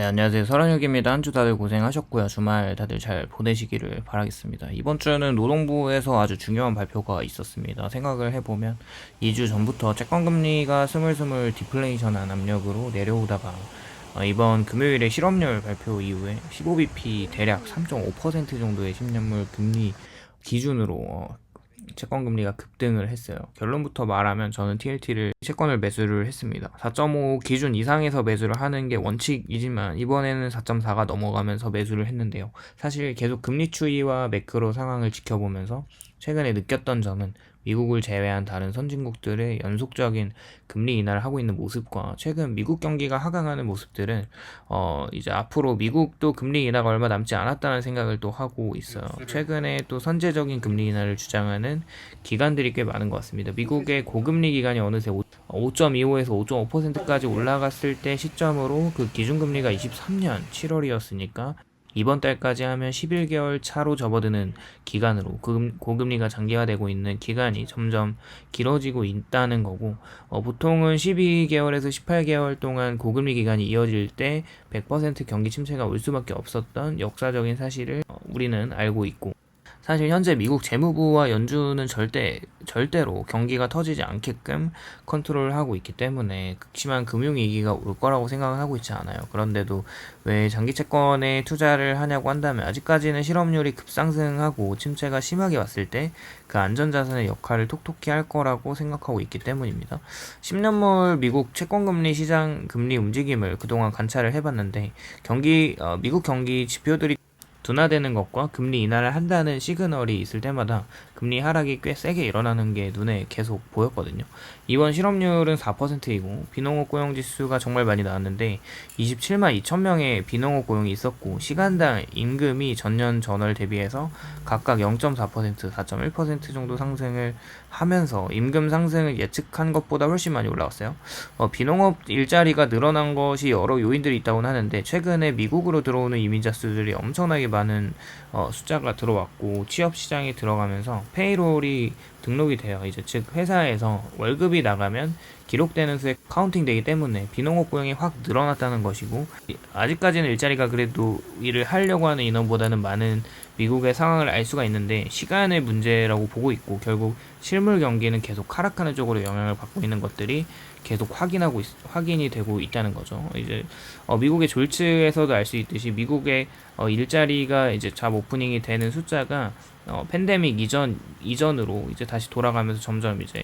네, 안녕하세요. 서른육입니다. 한 주 다들 고생하셨고요. 주말 다들 잘 보내시기를 바라겠습니다. 이번 주는 노동부에서 아주 중요한 발표가 있었습니다. 생각을 해보면 2주 전부터 채권금리가 스물스물 디플레이션한 압력으로 내려오다가 어, 이번 금요일에 실업률 발표 이후에 15bp 대략 3.5% 정도의 10년물 금리 기준으로 어, 채권 금리가 급등을 했어요. 결론부터 말하면 저는 TLT를 채권을 매수를 했습니다. 4.5 기준 이상에서 매수를 하는 게 원칙이지만 이번에는 4.4가 넘어가면서 매수를 했는데요. 사실 계속 금리 추이와 매크로 상황을 지켜보면서 최근에 느꼈던 점은 미국을 제외한 다른 선진국들의 연속적인 금리 인하를 하고 있는 모습과 최근 미국 경기가 하강하는 모습들은 어 이제 앞으로 미국도 금리 인하가 얼마 남지 않았다는 생각을 또 하고 있어요. 최근에 또 선제적인 금리 인하를 주장하는 기관들이 꽤 많은 것 같습니다. 미국의 고금리 기간이 어느새 5.25에서 5.5%까지 올라갔을 때 시점으로 그 기준금리가 23년 7월이었으니까 이번 달까지 하면 11개월 차로 접어드는 기간으로 그 고금리가 장기화되고 있는 기간이 점점 길어지고 있다는 거고 어, 보통은 12개월에서 18개월 동안 고금리 기간이 이어질 때 100% 경기 침체가 올 수밖에 없었던 역사적인 사실을 어, 우리는 알고 있고 사실 현재 미국 재무부와 연준은 절대 절대로 경기가 터지지 않게끔 컨트롤을 하고 있기 때문에 극심한 금융 위기가 올 거라고 생각을 하고 있지 않아요. 그런데도 왜 장기 채권에 투자를 하냐고 한다면 아직까지는 실업률이 급상승하고 침체가 심하게 왔을 때 그 안전자산의 역할을 톡톡히 할 거라고 생각하고 있기 때문입니다. 10년물 미국 채권금리 시장 금리 움직임을 그동안 관찰을 해봤는데 경기 어, 미국 경기 지표들이 둔화되는 것과 금리 인하를 한다는 시그널이 있을 때마다 금리 하락이 꽤 세게 일어나는 게 눈에 계속 보였거든요. 이번 실업률은 4%이고 비농업 고용 지수가 정말 많이 나왔는데 27만 2천 명의 비농업 고용이 있었고 시간당 임금이 전년 전월 대비해서 각각 0.4%, 4.1% 정도 상승을 하면서 임금 상승을 예측한 것보다 훨씬 많이 올라왔어요. 어, 비농업 일자리가 늘어난 것이 여러 요인들이 있다고 하는데 최근에 미국으로 들어오는 이민자 수들이 엄청나게 많은 어, 숫자가 들어왔고 취업 시장에 들어가면서 페이롤이 등록이 돼요. 이제 즉 회사에서 월급이 나가면 기록되는 수에 카운팅 되기 때문에 비농업 고용이 확 늘어났다는 것이고 아직까지는 일자리가 그래도 일을 하려고 하는 인원보다는 많은 미국의 상황을 알 수가 있는데 시간의 문제라고 보고 있고 결국 실물 경기는 계속 하락하는 쪽으로 영향을 받고 있는 것들이 계속 확인하고 있, 확인이 되고 있다는 거죠. 이제 어, 미국의 졸츠에서도 알 수 있듯이 미국의 어, 일자리가 이제 잡 오프닝이 되는 숫자가 어, 팬데믹 이전 이전으로 이제 다시 돌아가면서 점점 이제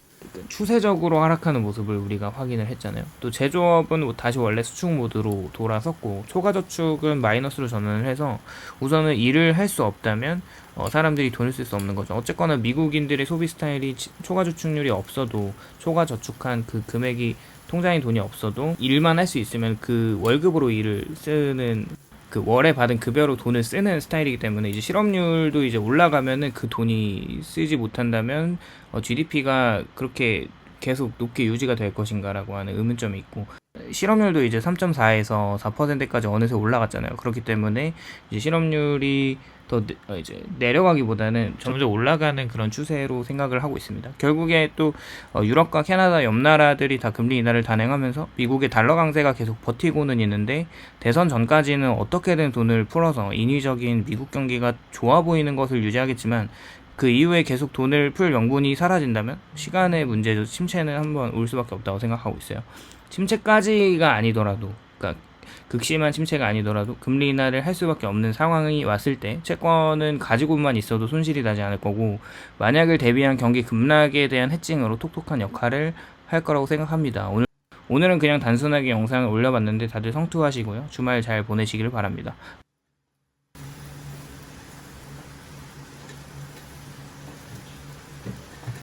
추세적으로 하락하는 모습을 우리가 확인을 했잖아요. 또 제조업은 다시 원래 수축 모드로 돌아섰고 초과 저축은 마이너스로 전환을 해서 우선은 일을 할 수 없다면 어, 사람들이 돈을 쓸 수 없는 거죠. 어쨌거나 미국인들의 소비 스타일이 초과 저축률이 없어도 초과 저축한 그 금액이 통장에 돈이 없어도 일만 할 수 있으면 그 월급으로 일을 쓰는 그 월에 받은 급여로 돈을 쓰는 스타일이기 때문에 이제 실업률도 이제 올라가면은 그 돈이 쓰지 못한다면 어, GDP가 그렇게 계속 높게 유지가 될 것인가라고 하는 의문점이 있고 실업률도 이제 3.4에서 4%까지 어느새 올라갔잖아요. 그렇기 때문에 이제 실업률이 더 내, 어, 이제 내려가기보다는 점점 올라가는 그런 추세로 생각을 하고 있습니다. 결국에 또 어, 유럽과 캐나다 옆 나라들이 다 금리 인하를 단행하면서 미국의 달러 강세가 계속 버티고는 있는데 대선 전까지는 어떻게든 돈을 풀어서 인위적인 미국 경기가 좋아 보이는 것을 유지하겠지만 그 이후에 계속 돈을 풀 명분이 사라진다면 시간의 문제죠. 침체는 한번 올 수밖에 없다고 생각하고 있어요. 침체까지가 아니더라도, 그러니까 극심한 침체가 아니더라도 금리 인하를 할 수밖에 없는 상황이 왔을 때 채권은 가지고만 있어도 손실이 나지 않을 거고 만약을 대비한 경기 급락에 대한 해칭으로 톡톡한 역할을 할 거라고 생각합니다. 오늘 오늘은 그냥 단순하게 영상을 올려봤는데 다들 성투하시고요. 주말 잘 보내시기를 바랍니다.